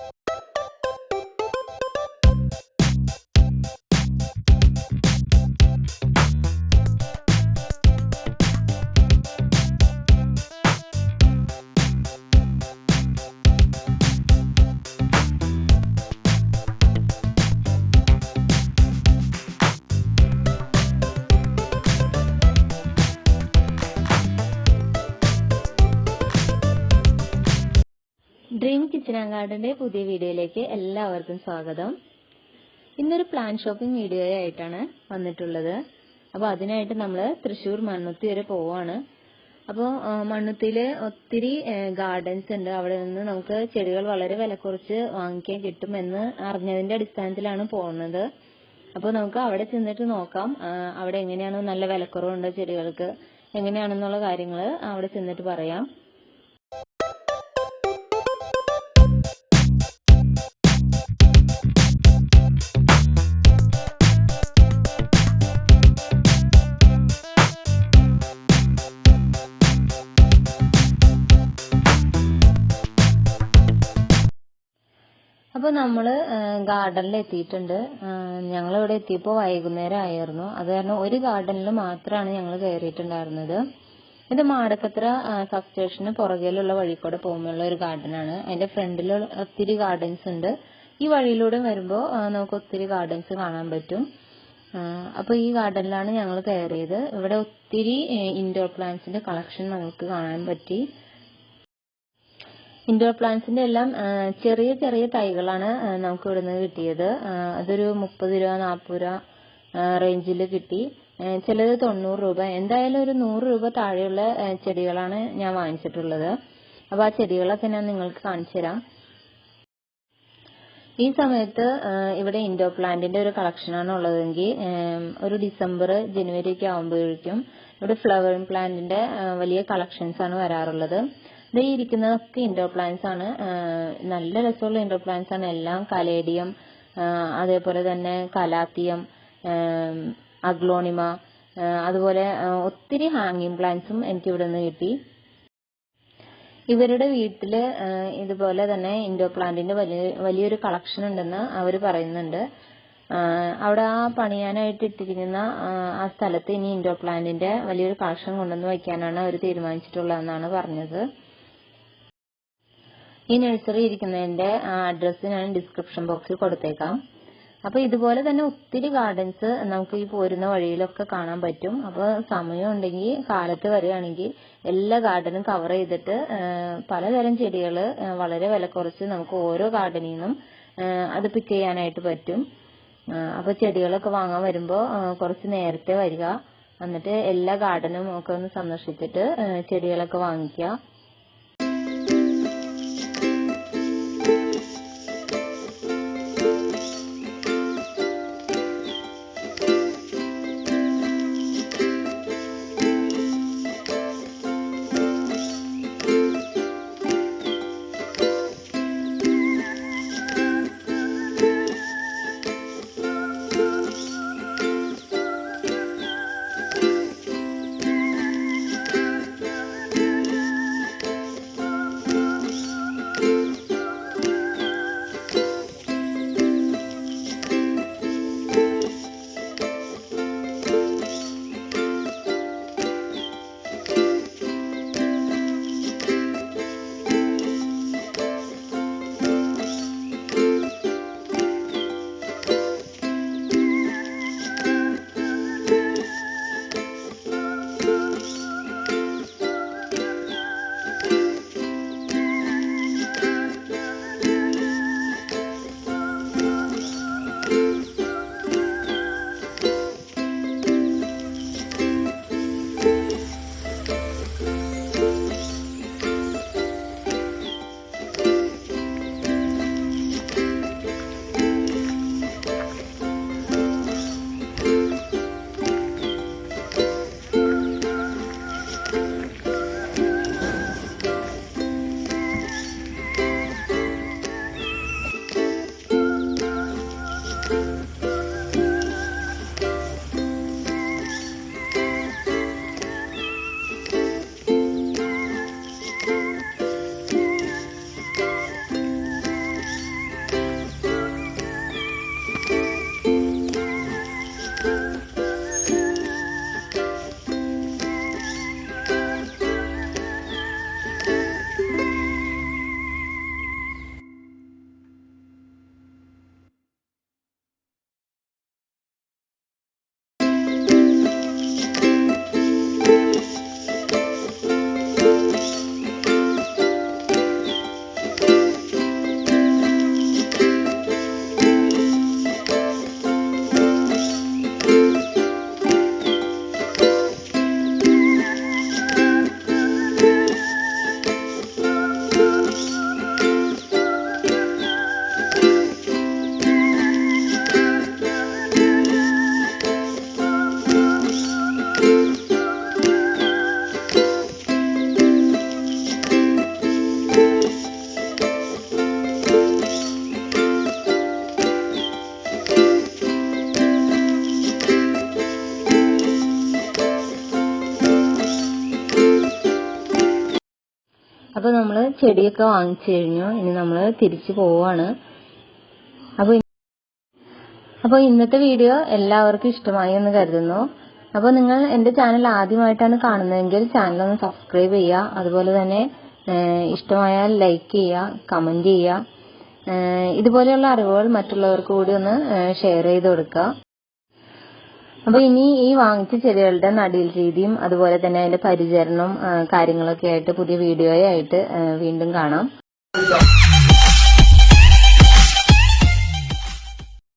you dream kitchen and പുതിയ വീഡിയോയിലേക്ക് എല്ലാവർക്കും സ്വാഗതം. ഇന്നൊരു പ്ലാൻ ഷോപ്പിംഗ് വീഡിയോ ആയിട്ടാണ് വന്നിട്ടുള്ളത്. അപ്പോൾ അതിനായിട്ട് നമ്മൾ തൃശ്ശൂർ മണ്ണുത്തി വരെ പോവാണ്. അപ്പോൾ മണ്ണുത്തിയിൽ ഒത്തിരി ഗാർഡൻസ് ഉണ്ട്. അവിടെ നിന്ന് നമുക്ക് ചെടികൾ വളരെ വില കുറച്ച് വാങ്ങിക്കാൻ കിട്ടുമെന്ന് അറിഞ്ഞതിന്റെ അടിസ്ഥാനത്തിലാണ് പോകുന്നത്. അപ്പോൾ നമുക്ക് അവിടെ ചെന്നിട്ട് നോക്കാം. അവിടെ എങ്ങനെയാണ് നല്ല വിലക്കുറവുണ്ട് ചെടികൾക്ക് എങ്ങനെയാണെന്നുള്ള കാര്യങ്ങൾ അവിടെ ചെന്നിട്ട് പറയാം. നമ്മൾ ഗാർഡനിൽ എത്തിയിട്ടുണ്ട് ഞങ്ങൾ ഇവിടെ എത്തിയപ്പോൾ വൈകുന്നേരം ആയിരുന്നു അത് കാരണം ഒരു ഗാർഡനിൽ മാത്രമാണ് ഞങ്ങൾ കയറിയിട്ടുണ്ടായിരുന്നത് ഇത് മാടക്കത്ര സബ് സ്റ്റേഷന് പുറകിലുള്ള വഴി കൂടെ പോകുമ്പോഴുള്ള ഒരു ഗാർഡനാണ്. അതിന്റെ ഫ്രണ്ടിൽ ഒത്തിരി ഗാർഡൻസ് ഉണ്ട്. ഈ വഴിയിലൂടെ വരുമ്പോൾ നമുക്ക് ഒത്തിരി ഗാർഡൻസ് കാണാൻ പറ്റും. അപ്പോൾ അപ്പൊ ഈ ഗാർഡനിലാണ് ഞങ്ങൾ കയറിയത്. ഇവിടെ ഒത്തിരി ഇൻഡോർ പ്ലാന്റ്സിന്റെ കളക്ഷൻ നമുക്ക് കാണാൻ പറ്റി. ഇൻഡോർ പ്ലാന്റ്സിന്റെ എല്ലാം ചെറിയ ചെറിയ തൈകളാണ് നമുക്ക് ഇവിടുന്ന് കിട്ടിയത്. അതൊരു മുപ്പത് രൂപ നാൽപ്പത് രൂപ റേഞ്ചിൽ കിട്ടി. ചിലത് തൊണ്ണൂറ് രൂപ. എന്തായാലും ഒരു നൂറ് രൂപ താഴെയുള്ള ചെടികളാണ് ഞാൻ വാങ്ങിച്ചിട്ടുള്ളത്. അപ്പൊ ആ ചെടികളൊക്കെ ഞാൻ നിങ്ങൾക്ക് കാണിച്ചു തരാം. ഈ സമയത്ത് ഇവിടെ ഇൻഡോർ പ്ലാന്റിന്റെ ഒരു കളക്ഷനാണ് ഉള്ളതെങ്കിൽ ഒരു ഡിസംബർ ജനുവരി ഒക്കെ ആകുമ്പോഴേക്കും ഇവിടെ ഫ്ലവറിംഗ് പ്ലാന്റിന്റെ വലിയ കളക്ഷൻസ് ആണ് വരാറുള്ളത്. ഈ ഇരിക്കുന്നതൊക്കെ ഇൻഡോർ പ്ലാന്റ്സ് ആണ്. നല്ല രസമുള്ള ഇൻഡോർ പ്ലാന്റ്സ് ആണ്. എല്ലാം കലേഡിയം അതേപോലെ തന്നെ കലാത്തിയം അഗ്ലോണിമ അതുപോലെ ഒത്തിരി ഹാങ്ങിങ് പ്ലാന്റ്സും എനിക്ക് ഇവിടെ നിന്ന് കിട്ടി. ഇവരുടെ വീട്ടിൽ ഇതുപോലെ തന്നെ ഇൻഡോർ പ്ലാന്റിന്റെ വലിയ വലിയൊരു കളക്ഷൻ ഉണ്ടെന്ന് അവർ പറയുന്നുണ്ട്. അവിടെ ആ പണിയാനായിട്ട് ഇട്ടിരിക്കുന്ന ആ സ്ഥലത്ത് ഇനി ഇൻഡോർ പ്ലാന്റിന്റെ വലിയൊരു കളക്ഷൻ കൊണ്ടുവന്ന് വയ്ക്കാനാണ് അവർ തീരുമാനിച്ചിട്ടുള്ളതെന്നാണ് പറഞ്ഞത്. ഈ നഴ്സറി ഇരിക്കുന്നതിന്റെ അഡ്രസ്സ് ഞാൻ ഡിസ്ക്രിപ്ഷൻ ബോക്സിൽ കൊടുത്തേക്കാം. അപ്പൊ ഇതുപോലെ തന്നെ ഒത്തിരി ഗാർഡൻസ് നമുക്ക് ഈ പോരുന്ന വഴിയിലൊക്കെ കാണാൻ പറ്റും. അപ്പോൾ സമയം ഉണ്ടെങ്കിൽ കാലത്ത് വരികയാണെങ്കിൽ എല്ലാ ഗാർഡനും കവർ ചെയ്തിട്ട് പലതരം ചെടികൾ വളരെ വില കുറച്ച് നമുക്ക് ഓരോ ഗാർഡനിൽ നിന്നും അത് പിക്ക് ചെയ്യാനായിട്ട് പറ്റും. അപ്പൊ ചെടികളൊക്കെ വാങ്ങാൻ വരുമ്പോൾ കുറച്ച് നേരത്തെ വരിക. എന്നിട്ട് എല്ലാ ഗാർഡനും ഒക്കെ ഒന്ന് സന്ദർശിച്ചിട്ട് ചെടികളൊക്കെ വാങ്ങിക്കുക. അപ്പൊ നമ്മൾ ചെടിയൊക്കെ വാങ്ങിച്ചു കഴിഞ്ഞു. ഇനി നമ്മൾ തിരിച്ചു പോവാണ്. അപ്പൊ അപ്പോൾ അപ്പൊ ഇന്നത്തെ വീഡിയോ എല്ലാവർക്കും ഇഷ്ടമായി എന്ന് കരുതുന്നു. അപ്പൊ നിങ്ങൾ എന്റെ ചാനൽ ആദ്യമായിട്ടാണ് കാണുന്നതെങ്കിൽ ചാനൽ ഒന്ന് സബ്സ്ക്രൈബ് ചെയ്യുക. അതുപോലെ തന്നെ ഇഷ്ടമായാൽ ലൈക്ക് ചെയ്യുക കമന്റ് ചെയ്യുക. ഇതുപോലെയുള്ള അറിവുകൾ മറ്റുള്ളവർക്ക് കൂടി ഒന്ന് ഷെയർ ചെയ്ത് കൊടുക്കുക. അപ്പൊ ഇനി ഈ വാങ്ങിച്ച ചെടികളുടെ നടീൽ രീതിയും അതുപോലെ തന്നെ അതിന്റെ പരിചരണം കാര്യങ്ങളൊക്കെ ആയിട്ട് പുതിയ വീഡിയോ ആയിട്ട് വീണ്ടും കാണാം.